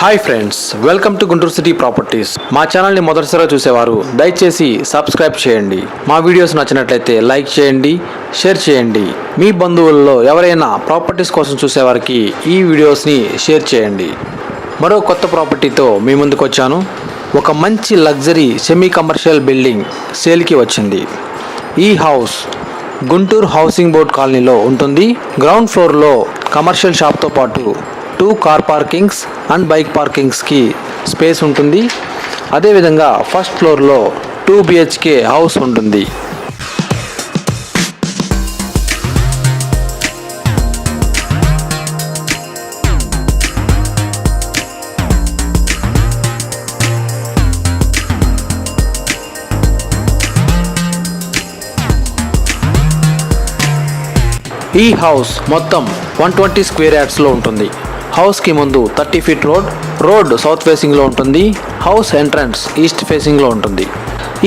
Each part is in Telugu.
Hi friends welcome to Guntur city properties మా ఛానల్ని మొదటిసారిగా చూసేవారు దయచేసి సబ్స్క్రైబ్ చేయండి. మా వీడియోస్ నచ్చినట్లయితే లైక్ చేయండి షేర్ చేయండి. మీ బంధువుల్లో ఎవరైనా ప్రాపర్టీస్ కోసం చూసేవారికి ఈ వీడియోస్ని షేర్ చేయండి. మరో కొత్త ప్రాపర్టీతో మీ ముందుకు వచ్చాను. ఒక మంచి లగ్జరీ సెమీ కమర్షియల్ బిల్డింగ్ సేల్కి వచ్చింది. ఈ హౌస్ గుంటూరు హౌసింగ్ బోర్డ్ కాలనీలో ఉంటుంది. గ్రౌండ్ ఫ్లోర్లో కమర్షియల్ షాప్తో పాటు two car parkings and bike పార్కింగ్స్కి space ఉంటుంది. అదేవిధంగా ఫస్ట్ ఫ్లోర్లో టూ బిహెచ్కే హౌస్ ఉంటుంది. ఈ హౌస్ మొత్తం వన్ ట్వంటీ స్క్వేర్ యార్డ్స్లో ఉంటుంది. హౌస్కి ముందు thirty feet road road south ఫేసింగ్లో ఉంటుంది హౌస్ ఎంట్రన్స్ ఈస్ట్ ఫేసింగ్లో ఉంటుంది.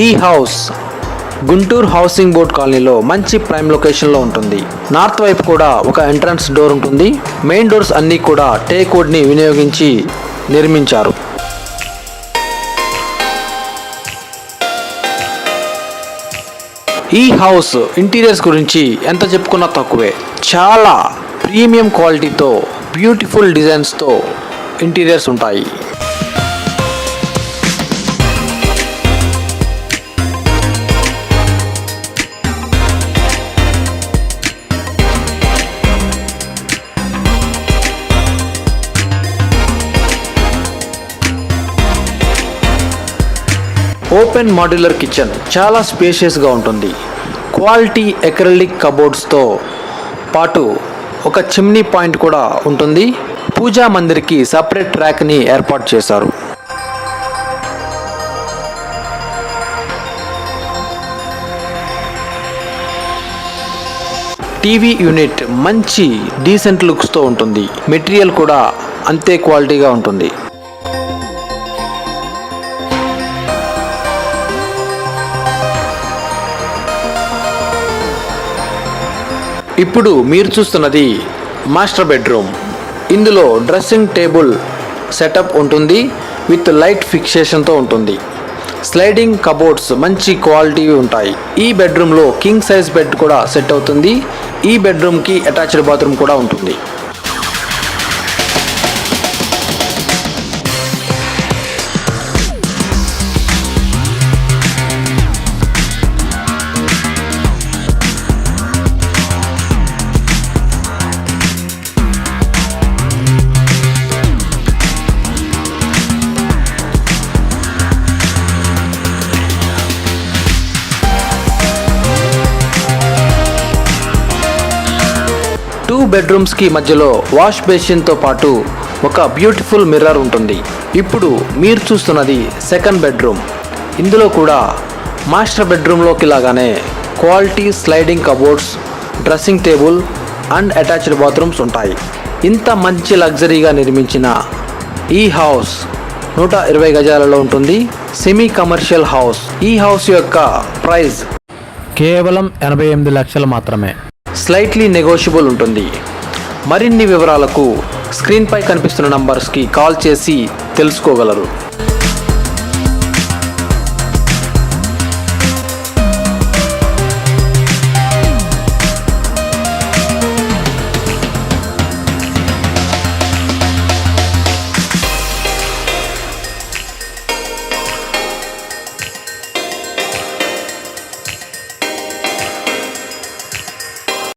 ఈ హౌస్ గుంటూరు హౌసింగ్ బోర్డ్ కాలనీలో మంచి ప్రైమ్ లొకేషన్లో ఉంటుంది. నార్త్ వైపు కూడా ఒక ఎంట్రన్స్ డోర్ ఉంటుంది. మెయిన్ డోర్స్ అన్నీ కూడా టేక్ వుడ్ని వినియోగించి నిర్మించారు. ఈ హౌస్ ఇంటీరియర్స్ గురించి ఎంత చెప్పుకున్నా తక్కువే. చాలా ప్రీమియం క్వాలిటీతో బ్యూటిఫుల్ డిజైన్స్తో ఇంటీరియర్స్ ఉంటాయి. ఓపెన్ మాడ్యులర్ కిచెన్ చాలా స్పేషియస్గా ఉంటుంది. క్వాలిటీ ఎక్రలిక్ కబోర్డ్స్తో పాటు ఒక చిమ్నీ పాయింట్ కూడా ఉంటుంది. పూజా మందిర్కి సపరేట్ ట్రాక్ని ఏర్పాటు చేశారు. టీవీ యూనిట్ మంచి డీసెంట్ లుక్స్తో ఉంటుంది. మెటీరియల్ కూడా అంతే క్వాలిటీగా ఉంటుంది. ఇప్పుడు మీరు చూస్తున్నది మాస్టర్ బెడ్రూమ్. ఇందులో డ్రెస్సింగ్ టేబుల్ సెటప్ ఉంటుంది విత్ లైట్ ఫిక్సేషన్తో ఉంటుంది. స్లైడింగ్ కబోర్డ్స్ మంచి క్వాలిటీ ఉంటాయి. ఈ బెడ్రూమ్లో కింగ్ సైజ్ బెడ్ కూడా సెట్ అవుతుంది. ఈ బెడ్రూమ్కి అటాచ్డ్ బాత్రూమ్ కూడా ఉంటుంది. బెడ్రూమ్స్కి మధ్యలో వాష్ బేసిన్తో పాటు ఒక బ్యూటిఫుల్ మిర్రర్ ఉంటుంది. ఇప్పుడు మీరు చూస్తున్నది సెకండ్ బెడ్రూమ్. ఇందులో కూడా మాస్టర్ బెడ్రూమ్లోకి లాగానే quality sliding cupboards dressing table and attached bathrooms ఉంటాయి. ఇంత మంచి లగ్జరీగా నిర్మించిన ఈ హౌస్ నూట ఇరవై గజాలలో ఉంటుంది. Semi commercial house. ఈ హౌస్ యొక్క ప్రైస్ కేవలం ఎనభై ఎనిమిది లక్షలు మాత్రమే. స్లైట్లీ నెగోషియబుల్ ఉంటుంది. మరిన్ని వివరాలకు స్క్రీన్పై కనిపిస్తున్న నంబర్స్కి కాల్ చేసి తెలుసుకోగలరు.